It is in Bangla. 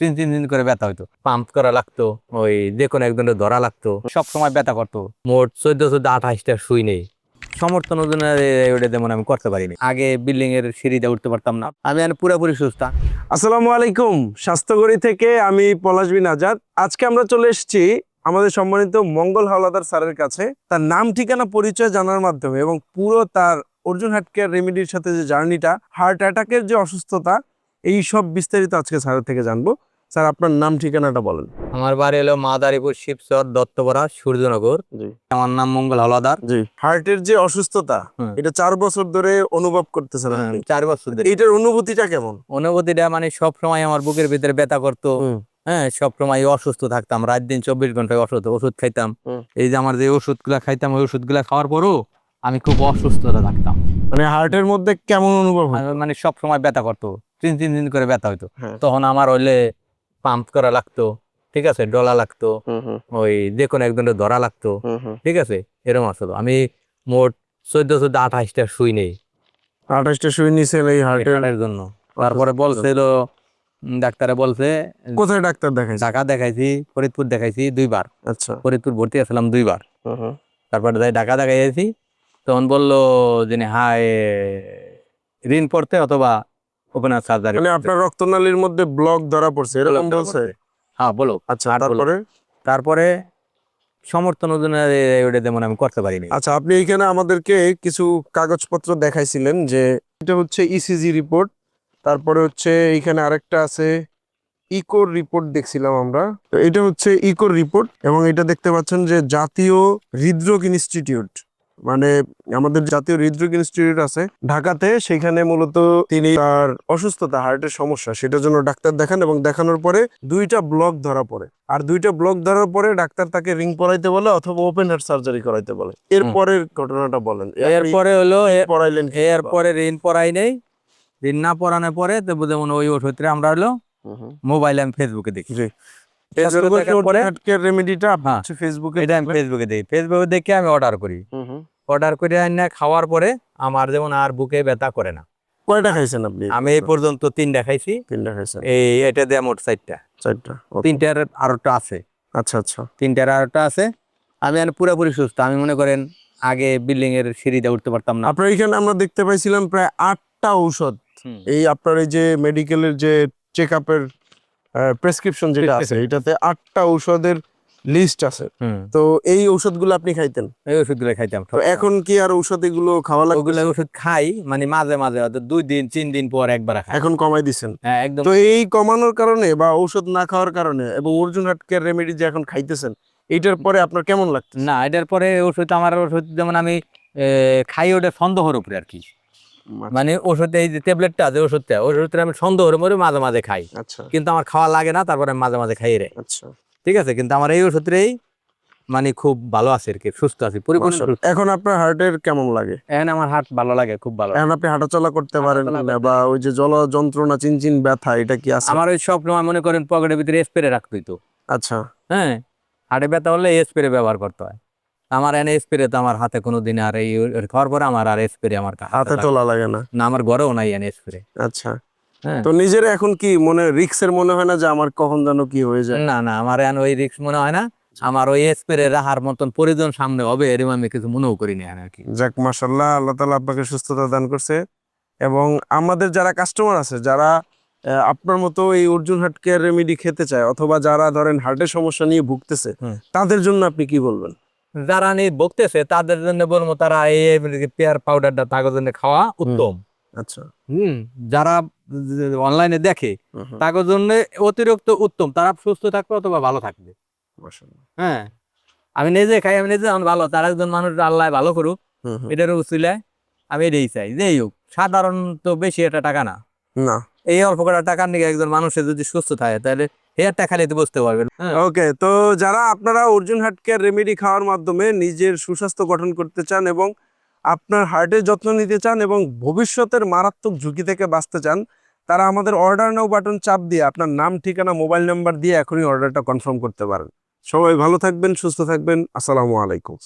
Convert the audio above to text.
তিন তিন দিন করে ব্যথা হইতো। পাম্প করা লাগতো ওই যে কোনো একজনের ধরা লাগতো। সব সময় ব্যথা করতো। মোট চোদ্দ চোদ্দ আঠাশটা শুই নেই। সমর্থন ওটা যেমন আমি করতে পারিনি। আগে বিল্ডিং এর সিঁড়িতে উঠতে পারতাম না। আমি পুরোপুরি সুস্থ। আসসালামু আলাইকুম। স্বাস্থ্যগড়ি থেকে আমি পলাশ বিন আজাদ। আজকে আমরা চলে এসেছি আমাদের সম্মানিত মঙ্গল হাওলাদার স্যারের কাছে। তার নাম ঠিকানা পরিচয় জানার মাধ্যমে এবং পুরো তার অর্জুন হার্ট কেয়ার রেমিডির সাথে যে জার্নিটা হার্ট অ্যাটাকের যে অসুস্থতা এই সব বিস্তারিত আজকে স্যারের থেকে জানব। স্যার আপনার নাম ঠিকানাটা বলেন। আমার বাড়ি হলো মাদারীপুর শিবচর দত্তপাড়া সূর্যনগর। আমার নাম মঙ্গল হলাদার। জি। হার্টের যে অসুস্থতা এটা চার বছর ধরে অনুভব করতেছেন চার বছর ধরে। এইটার অনুভূতিটা কেমন? অনুভূতিটা মানে সব সময় আমার বুকের ভিতরে ব্যথা করতো। হ্যাঁ সব সময় অসুস্থ থাকতাম। রাত দিন চব্বিশ ঘন্টায় অসুস্থ ওষুধ খাইতাম। এই যে আমার যে ওষুধগুলা খাইতাম ওই ওষুধগুলা খাওয়ার পরও আমি খুব অসুস্থতা থাকতাম। মানে হার্টের মধ্যে কেমন অনুভব হয়? মানে সব সময় ব্যথা করতো। তিন তিন দিন করে ব্যথা হইতো। হ্যাঁ। তখন আমার হইলে পাম্প করা লাগতো ঠিক আছে? ডলা লাগতো ওই যে কোনো একজনের ধরা লাগতো ঠিক আছে? এরকম আসলো আমি মোট চোদ্দ চোদ্দ আঠাশটা শুই নেই। আঠাশটা শুয়ে নিছেন এই হার্টের জন্য। তারপরে বলছিল ডাক্তারে বলছে কোথায় ডাক্তার দেখাই ঢাকা দেখাইছি ফরিদপুর দেখাইছি দুইবার। আচ্ছা। ফরিদপুর ভর্তি আসলাম দুইবার। তারপরে যাই ঢাকা দেখাইছি তখন বলল যে হায় ঋণ পড়তে অথবা ওপেনার সার্জারি মানে আপনার রক্তনালীর মধ্যে ব্লক ধরা পড়ছে এরকম বলছে? হ্যাঁ বলো। আচ্ছা। তারপরে? তারপরে সমর্থন ওজনের ওটা যেমন আমি করতে পারিনি। আচ্ছা আপনি এখানে আমাদেরকে কিছু কাগজপত্র দেখাইছিলেন যে এটা হচ্ছে ইসিজি রিপোর্ট তারপরে হচ্ছে এখানে আরেকটা আছে ইকোর রিপোর্ট দেখছিলাম আমরা। তো এটা হচ্ছে ইকোর রিপোর্ট এবং এটা দেখতে পাচ্ছেন যে জাতীয় হৃদরোগ ইনস্টিটিউট। মানে আমাদের জাতীয় হৃদরোগ ইনস্টিটিউট আছে ঢাকাতে সেখানে মূলত তিনি তার অসুস্থতা হার্টের সমস্যা সেটার জন্য ডাক্তার দেখান এবং দেখানোর পরে দুইটা ব্লক ধরা পড়ে আর দুইটা ব্লক ধরার পরে ডাক্তার তাকে রিং পরাইতে বলে অথবা ওপেন হার্ট সার্জারি করাইতে বলে এরপরের ঘটনাটা বলেন এরপরে হলো পড়াইলেন? এরপরে ঋণ পড়াই নেই ঋণ না পড়ানোর পরে তো যেমন ওই ওষুধটা আমরা হলো হুম হুম। আমি ফেসবুকে দেখি। ফেসবুকে রেমেডিটা হ্যাঁ। ফেসবুকে এটা আমি ফেসবুকে দেখি ফেসবুকে দেখে আমি অর্ডার করি। অর্ডার করে আইনা খাওয়ার পরে আমার যেমন আর বুকে ব্যথা করে না। কয়টা খাইছেন আপনি? আমি এই পর্যন্ত তিনটা খাইছি। তিনটা খাইছেন। এই এটা দিয়ে মোট চারটা। চারটা তিনটার আরোটা আছে। আচ্ছা আচ্ছা। তিনটার আরোটা আছে। আমি এখন পুরোপুরি সুস্থ। আমি মনে করেন আগে বিল্ডিং এর সিঁড়িতে উঠতে পারতাম না। আপনার এখানে আমরা দেখতে পাইছিলাম প্রায় আটটা ঔষধ। এই আপনার এই যে মেডিকেলের যে চেক আপের প্রেসক্রিপশন যেটা আছে. এটাতে আটটা ঔষধের লিস্ট আছে। তো এই ঔষধগুলো আপনি খাইতেন? এই ওষুধগুলো খাইতাম। এখন কি আর ঔষধ এগুলো খাওয়া লাগবে? ওগুলো ওষুধ খাই মানে মাঝে মাঝে দুই দিন তিন দিন পর একবার খাই। এখন কমাই দিছেন? হ্যাঁ একদম। তো এই কমানোর কারণে বা ঔষধ না খাওয়ার কারণে এবং অর্জুন হার্ট কেয়ার রেমেডি যে এখন খাইতেছেন এইটার পরে আপনার কেমন লাগছে না এটার পরে ওষুধ আমার ওষুধ যেমন আমি খাই ওটা সন্দেহর উপরে আর কি। মানে ওষুধ এই যে ট্যাবলেটটা আছে ওষুধটা ওষুধটা আমি সন্দেহর উপরে মাঝে মাঝে খাই। আচ্ছা। কিন্তু আমার খাওয়া লাগে না তারপরে মাঝে মাঝে খাই রে। আচ্ছা। ঠিক আছে? কিন্তু আমার এই ওষুধটাই মানে খুব ভালো আছে আর কি সুস্থ আছি পরিপূর্ণ এখন আপনার হার্টের কেমন লাগে? এখন আমার হাট ভালো লাগে খুব ভালো। এখন আপনি হাঁটাচলা করতে পারেন বা ওই যে জল যন্ত্রণা চিনচিন ব্যথা এটা কি আছে? আমার ওই সব সময় মনে করেন পকেটের ভিতরে স্প্রে রাখতে হইতো। আচ্ছা। হ্যাঁ? হাটে ব্যথা হলে স্প্রে ব্যবহার করতে হয়। আমার এনে স্প্রে তো আমার হাতে কোনো দিন আর এই ওর খাওয়ার পরে আমার আর স্প্রে আমার হাতে তোলা লাগে না। না। আমার ঘরেও নাই এনে স্প্রে আচ্ছা। তো নিজের এখন কি মনে রিক্সের মনে হয় না যে আমার কখন যেন কি হয়ে যায়? না না আমার এখন ওই রিক্স মনে হয় না। আমার ওই স্প্রে রাখার মতন প্রয়োজন সামনে হবে এরকম আমি কিছু মনেও করিনি আর কি। যাক মাশাল্লাহ আল্লাহ তালা আপনাকে সুস্থতা দান করছে। এবং আমাদের যারা কাস্টমার আছে যারা আপনার মতো এই অর্জুন হার্ট কেয়ার রেমেডি খেতে চায় অথবা যারা ধরেন হার্টের সমস্যা নিয়ে ভুগতেছে তাদের জন্য আপনি কি বলবেন? যারা নিয়ে ভুগতেছে তাদের জন্য বলব তারা এই পেয়ার পাউডারটা তাদের জন্য খাওয়া উত্তম। আচ্ছা। হুম যারা অনলাইনে দেখে তাদের জন্য অতিরিক্ত উত্তম। তারা সুস্থ থাকবে অথবা ভালো থাকবে। হ্যাঁ আমি নিজে খাই আমি নিজে ভালো। তার একজন মানুষ আল্লাহ ভালো করুক। এটার উচিলায় আমি এটাই চাই। যেই হোক সাধারণত বেশি এটা টাকা না। না। এই অল্প কটা টাকার নিয়ে একজন মানুষের যদি সুস্থ থাকে তাহলে হেয়ারটা খালি তো বুঝতে পারবেন হ্যাঁ। ওকে তো যারা আপনারা অর্জুন হার্ট কেয়ার রেমেডি খাওয়ার মাধ্যমে নিজের সুস্বাস্থ্য গঠন করতে চান এবং আপনার হার্টের যত্ন নিতে চান এবং ভবিষ্যতের মারাত্মক ঝুঁকি থেকে বাঁচতে চান, তারা আমাদের অর্ডার নাও বাটন চাপ দিয়ে আপনার নাম, ঠিকানা মোবাইল নাম্বার দিয়ে এখনই অর্ডারটা কনফার্ম করতে পারেন। সবাই ভালো থাকবেন, সুস্থ থাকবেন। আসসালামু আলাইকুম।